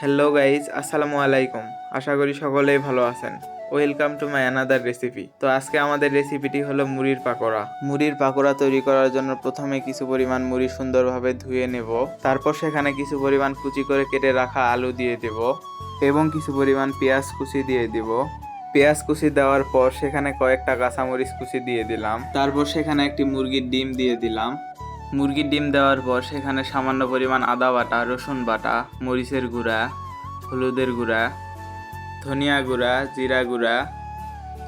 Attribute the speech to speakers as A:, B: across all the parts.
A: Hello guys আসসালামু আলাইকুম আশা করি সকলেই ভালো আছেন। Welcome to my another recipe তো আজকে আমাদের রেসিপিটি হলো মুড়ির পাকোড়া। মুড়ির পাকোড়া তৈরি করার জন্য প্রথমে কিছু পরিমাণ মুড়ি সুন্দরভাবে ধুয়ে নেব। তারপর সেখানে কিছু পরিমাণ কুচি করে কেটে রাখা আলু দিয়ে দেব এবং কিছু পরিমাণ পেঁয়াজ কুচি দিয়ে দিব। পেঁয়াজ কুচি দেওয়ার পর সেখানে কয়েকটা কাঁচামরিচ কুচি দিয়ে দিলাম। তারপর সেখানে একটি মুরগির ডিম দিয়ে দিলাম। মুরগির ডিম দেওয়ার পর সেখানে সামান্য পরিমাণ আদা বাটা, রসুন বাটা, মরিচের গুঁড়া, হলুদের গুঁড়া, ধনিয়া গুঁড়া, জিরা গুঁড়া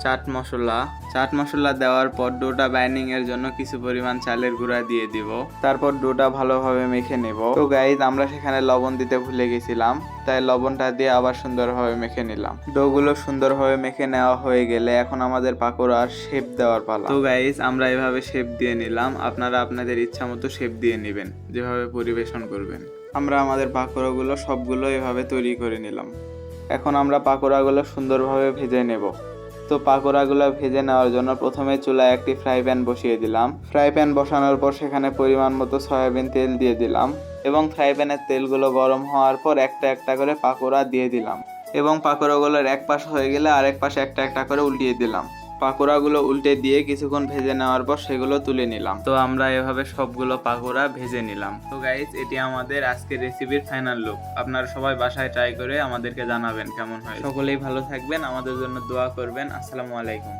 A: চাট মশলা। চাট মশলা দেওয়ার পর ডোটা বাইন্ডিং এর জন্য কিছু পরিমাণ চালের গুঁড়া দিয়ে দিব। তারপর ডোটা ভালোভাবে মেখে নেব। তো গাইজ আমরা সেখানে লবণ দিতে ভুলে গেছিলাম, তাই লবণটা দিয়ে আবার সুন্দরভাবে মেখে নিলাম। ডোগুলো সুন্দরভাবে মেখে নেওয়া হয়ে গেলে এখন আমাদের পাকোড়ার শেপ দেওয়ার পালা। তো গাইজ আমরা এভাবে শেপ দিয়ে নিলাম। আপনারা আপনাদের ইচ্ছা মতো শেপ দিয়ে নেবেন, যেভাবে পরিবেশন করবেন। আমরা আমাদের পাকোড়াগুলো সবগুলো এভাবে তৈরি করে নিলাম। এখন আমরা পাকোড়াগুলো সুন্দরভাবে ভেজে নেব। তো পাকোড়াগুলো ভেজে নেওয়ার জন্য প্রথমে চুলায় একটি ফ্রাই প্যান বসিয়ে দিলাম। ফ্রাই প্যান বসানোর পর সেখানে পরিমাণ মতো সয়াবিন তেল দিয়ে দিলাম এবং ফ্রাই প্যানের তেলগুলো গরম হওয়ার পর একটা একটা করে পাকোড়া দিয়ে দিলাম এবং পাকোড়াগুলোর এক পাশ হয়ে গেলে আরেক পাশে একটা একটা করে উল্টিয়ে দিলাম। পাকোড়াগুলো উল্টে দিয়ে কিছুক্ষণ ভেজে নেওয়ার পর সেগুলো তুলে নিলাম। তো আমরা এভাবে সবগুলো পাকোড়া ভেজে নিলাম। তো গাইজ এটি আমাদের আজকের রেসিপির ফাইনাল লুক আপনারা সবাই বাসায় ট্রাই করে আমাদেরকে জানাবেন কেমন হয়। সকলেই ভালো থাকবেন, আমাদের জন্য দোয়া করবেন। আসসালামু আলাইকুম।